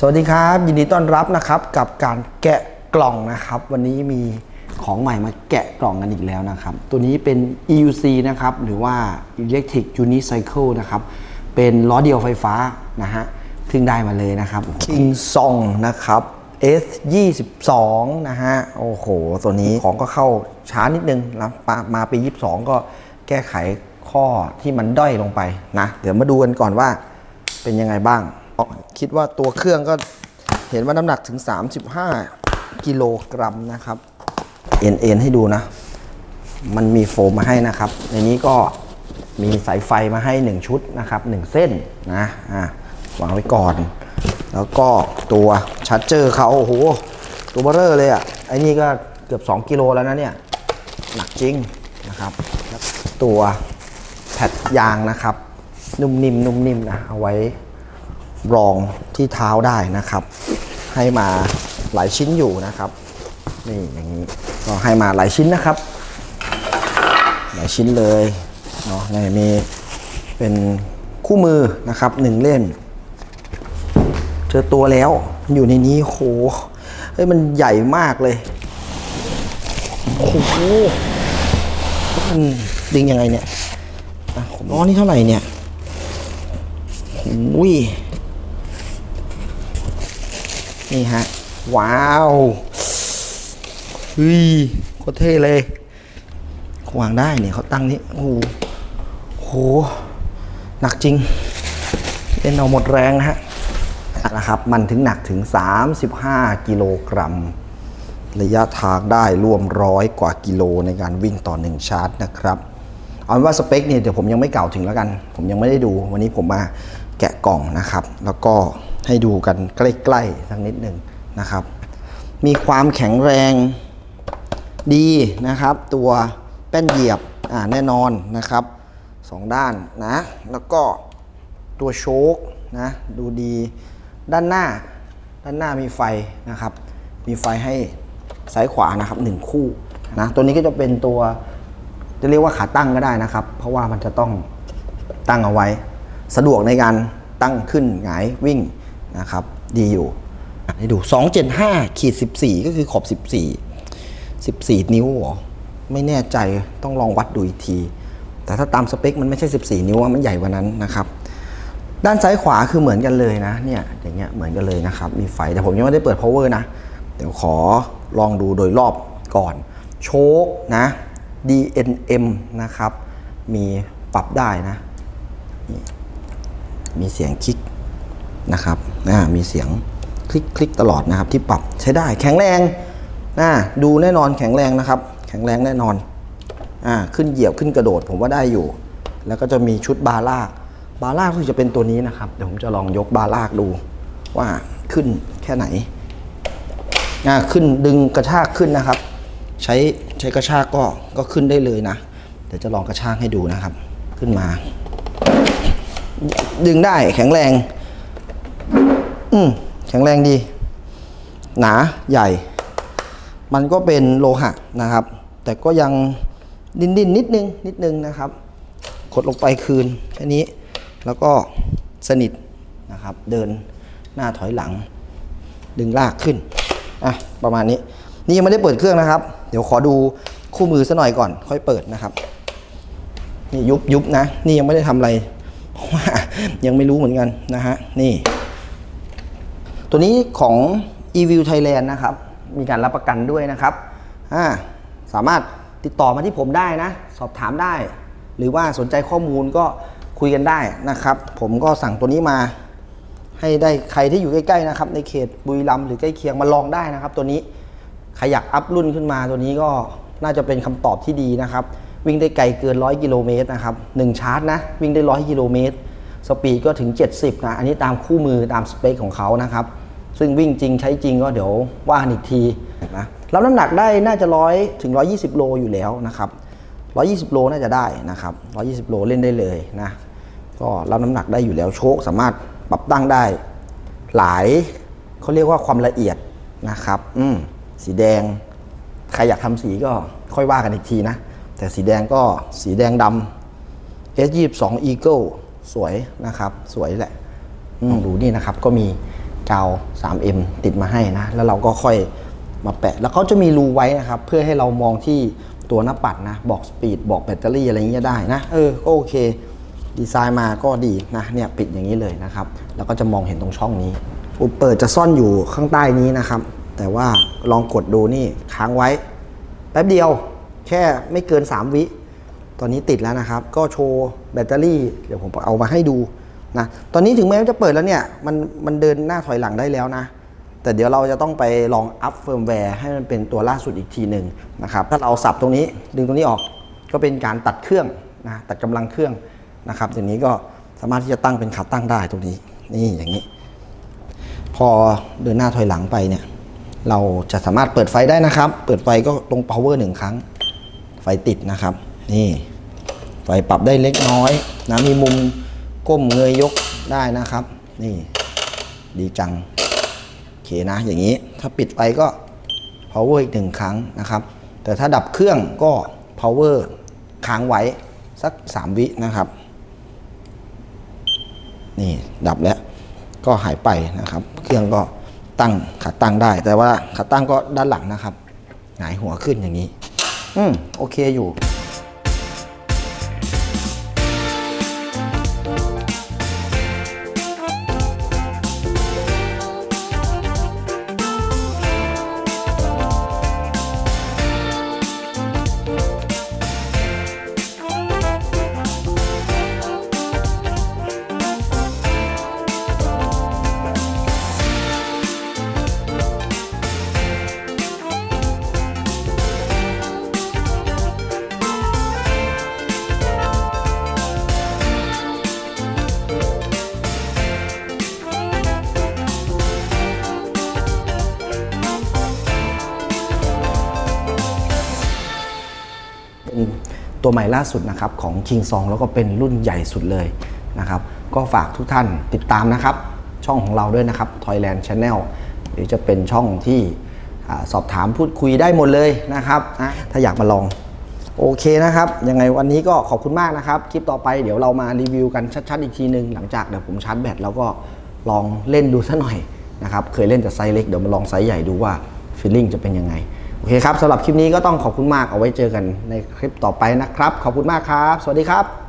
สวัสดีครับ ยินดีต้อนรับนะครับกับการแกะกล่องนะครับ วันนี้มีของใหม่มาแกะกล่องกันอีกแล้วนะครับ ตัวนี้เป็น EUC นะครับ หรือว่า Electric Unicycle นะครับ เป็นล้อเดียวไฟฟ้านะฮะเพิ่งได้มาเลยนะครับ King Song นะครับ S 22 นะฮะ โอ้โห ตัวนี้ของก็เข้าช้านิดนึงนะมามาปี 22 ก็แก้ไขข้อที่มันด้อยลงไปนะ เดี๋ยวมาดูกันก่อนว่าเป็นยังไงบ้าง คิดว่าตัวเครื่องก็เห็นว่าน้ำหนักถึง 35 กิโลกรัมนะครับ เอ็นเอ็นให้ดูนะ มันมีโฟมมาให้นะครับ ในนี้ก็มีสายไฟมาให้ 1 ชุดนะครับ 1 เส้นนะอะวางไว้ก่อน แล้วก็ตัวชาร์จเจอร์เขาโอ้โห ตัวเบอร์เรอร์เลยอะไอ้นี่ก็เกือบ 2 กิโลแล้วนะเนี่ย หนักจริงนะครับ ตัวแผ่นยางนะครับ นุ่มนิ่มนุ่มนิ่มนะเอาไว้ รองที่เท้าได้นะครับ ให้มาหลายชิ้นอยู่นะครับนี่อย่างนี้ก็ให้มาหลายชิ้นนะครับ หลายชิ้นเลยเนาะนี่มีเป็นคู่มือนะครับหนึ่งเล่มเจอตัวแล้วอยู่ในนี้โหเฮ้ยมันใหญ่มากเลยโอ้โหมันดึงยังไงเนี่ยอ๋อนี่เท่าไหร่เนี่ยอุ้ย นี่ฮะ ว้าวเฮ้ยโคตรเท่เลยวางได้เนี่ยเขาตั้งนี้โอ้โหโหหนักจริงเล่นเอาหมดแรงนะฮะนะครับมันถึงหนักถึง 35 กิโลกรัม ระยะทางได้รวมร้อยกว่ากิโลในการวิ่งต่อหนึ่งชาร์จนะครับเอาเป็นว่าสเปคเนี่ยเดี๋ยวผมยังไม่กล่าวถึงแล้วกัน ผมยังไม่ได้ดู วันนี้ผมมาแกะกล่องนะครับ แล้วก็ ให้ดูกันใกล้ๆสักนิดหนึ่งนะครับ มีความแข็งแรงดีนะครับ ตัวแป้นเหยียบอ่าแน่นอนนะครับสองด้านนะแล้วก็ตัวโชคนะดูดีด้านหน้า ด้านหน้ามีไฟนะครับ มีไฟให้ซ้ายขวานะครับหนึ่งคู่นะตัวนี้ก็จะเป็นตัวจะเรียกว่าขาตั้งก็ได้นะครับ เพราะว่ามันจะต้องตั้งเอาไว้ สะดวกในการตั้งขึ้นหงายวิ่ง นะครับ ดีอยู่ให้ดู 275ขีด14 ก็คือขอบ 14 14 นิ้วหรอ ไม่แน่ใจต้องลองวัดดูอีกที แต่ถ้าตามสเปคมันไม่ใช่ 14 นิ้วมันใหญ่กว่านั้นนะครับ ด้านซ้ายขวาคือเหมือนกันเลยนะ เนี่ยอย่างเงี้ยเหมือนกันเลยนะครับ มีไฟ แต่ผมยังไม่ได้เปิด power นะ เดี๋ยวขอลองดูโดยรอบก่อน โชคนะ DNM นะครับ มีปรับได้นะ มีเสียงคลิก นะครับอ่ามีเสียงคลิกคลิกตลอดนะครับ ที่ปรับใช้ได้แข็งแรงอ่าดูแน่นอนแข็งแรงนะครับ แข็งแรงแน่นอนอ่าขึ้นเหยียบขึ้นกระโดดผมว่าได้อยู่ แล้วก็จะมีชุดบาร์ลากบาร์ลากคือจะเป็นตัวนี้นะครับเดี๋ยวผมจะลองยกบาร์ลากดูว่าขึ้นแค่ไหนอ่าขึ้นดึงกระชากขึ้นนะครับ ใช้ใช้กระชากก็ก็ขึ้นได้เลยนะ เดี๋ยวจะลองกระชากให้ดูนะครับ ขึ้นมา ดึงได้แข็งแรง อืมแข็งแรงดี หนาใหญ่ มันก็เป็นโลหะนะครับ แต่ก็ยังดินดินนิดนึงนิดนึงนะครับกดลงไปคืนแค่นี้แล้วก็สนิทนะครับ เดินหน้าถอยหลัง ดึงลากขึ้นอะประมาณนี้ นี่ยังไม่ได้เปิดเครื่องนะครับ เดี๋ยวขอดูคู่มือซะหน่อยก่อน ค่อยเปิดนะครับนี่ยุบยุบนะ นี่ยังไม่ได้ทำอะไรเพราะว่ายังไม่รู้เหมือนกันนะฮะนี่ ตัวนี้ของ e-view Thailand นะครับ มีการรับประกันด้วยนะครับาสามารถติดต่อมาที่ผมได้นะ สอบถามได้ หรือว่าสนใจข้อมูลก็คุยกันได้นะครับ ผมก็สั่งตัวนี้มา ให้ได้ใครที่อยู่ใกล้ๆนะครับ ในเขตบุรีรัมย์หรือใกล้เคียงมาลองได้นะครับ ตัวนี้ใครอยากอัพรุ่นขึ้นมาตัวนี้ก็น่าจะเป็นคำตอบที่ดีนะครับ วิ่งได้ไกลเกิน 100 กิโลเมตรนะครับหนึ่งชาร์จนะ วิ่งได้ 100 กิโลเมตร สปีดก็ถึง 70 นะ อันนี้ตามคู่มือตามสเปคของเขานะครับ ซึ่งวิ่งจริงใช้จริงก็เดี๋ยวว่ากันอีกทีนะรับน้ำหนักได้น่าจะร้อยถึง 120 โลอยู่แล้วนะครับ120 โลน่าจะได้นะครับ120 โลเล่นได้เลยนะก็รับน้ำหนักได้อยู่แล้วโชคสามารถปรับตั้งได้ หลายเขาเรียกว่าความละเอียดนะครับอืมสีแดง ใครอยากทำสีก็ค่อยว่ากันอีกทีนะ แต่สีแดงก็สีแดงดำ S22 Eagle สวยนะครับ สวยแหละลองดูนี่นะครับก็มี กาว 3M ติดมาให้นะ แล้วเราก็ค่อยมาแปะ แล้วเขาจะมีรูไว้นะครับ เพื่อให้เรามองที่ตัวหน้าปัดนะ บอกสปีด บอกแบตเตอรี่อะไรอย่างเงี้ยได้นะ เออก็โอเค ดีไซน์มาก็ดีนะ เนี่ยปิดอย่างนี้เลยนะครับ แล้วก็จะมองเห็นตรงช่องนี้อุปเปิดจะซ่อนอยู่ข้างใต้นี้นะครับ แต่ว่าลองกดดูนี่ค้างไว้ แป๊บเดียวแค่ไม่เกิน 3 วิ ตอนนี้ติดแล้วนะครับ ก็โชว์แบตเตอรี่ เดี๋ยวผมเอามาให้ดู นะตอนนี้ถึงแม้ว่าจะเปิดแล้วเนี่ยมันมันเดินหน้าถอยหลังได้แล้วนะ แต่เดี๋ยวเราจะต้องไปลองอัพเฟิร์มแวร์ให้มันเป็นตัวล่าสุดอีกทีหนึ่งนะครับถ้าเราสับตรงนี้ดึงตรงนี้ออกก็เป็นการตัดเครื่องนะตัดกำลังเครื่องนะครับทีนี้ก็สามารถที่จะตั้งเป็นขาตั้งได้ตรงนี้นี่อย่างนี้ พอเดินหน้าถอยหลังไปเนี่ยเราจะสามารถเปิดไฟได้นะครับ เปิดไฟก็ตรง power หนึ่งครั้ง ไฟติดนะครับ นี่ ไฟปรับได้เล็กน้อยนะมีมุม ก้มเงยยกได้นะครับ นี่ดีจัง โอเคนะอย่างนี้ถ้าปิดไฟก็ power อีกหนึ่งครั้งนะครับ แต่ถ้าดับเครื่องก็ power ค้างไว้สัก 3 วินะครับ นี่ดับแล้วก็หายไปนะครับ เครื่องก็ตั้งขาตั้งได้ แต่ว่าขาตั้งก็ด้านหลังนะครับหงายหัวขึ้นอย่างนี้ อืมโอเคอยู่ ตัวใหม่ล่าสุดนะครับของ King Song แล้วก็เป็นรุ่นใหญ่สุดเลยนะครับก็ฝากทุกท่านติดตามนะครับ ช่องของเราด้วยนะครับ Toyland Channel หรือจะเป็นช่องที่สอบถามพูดคุยได้หมดเลยนะครับนะถ้าอยากมาลองโอเคนะครับ ยังไงวันนี้ก็ขอบคุณมากนะครับ คลิปต่อไปเดี๋ยวเรามารีวิวกันชัดๆอีกทีหนึ่งหลังจากเดี๋ยวผมชาร์จแบตแล้วก็ลองเล่นดูซะหน่อยนะครับ เคยเล่นแต่ไซส์เล็กเดี๋ยวมาลองไซส์ใหญ่ดูว่าฟีลลิ่งจะเป็นยังไง โอเคครับสำหรับคลิปนี้ก็ต้องขอบคุณมากเอาไว้เจอกันในคลิปต่อไปนะครับ ขอบคุณมากครับ สวัสดีครับ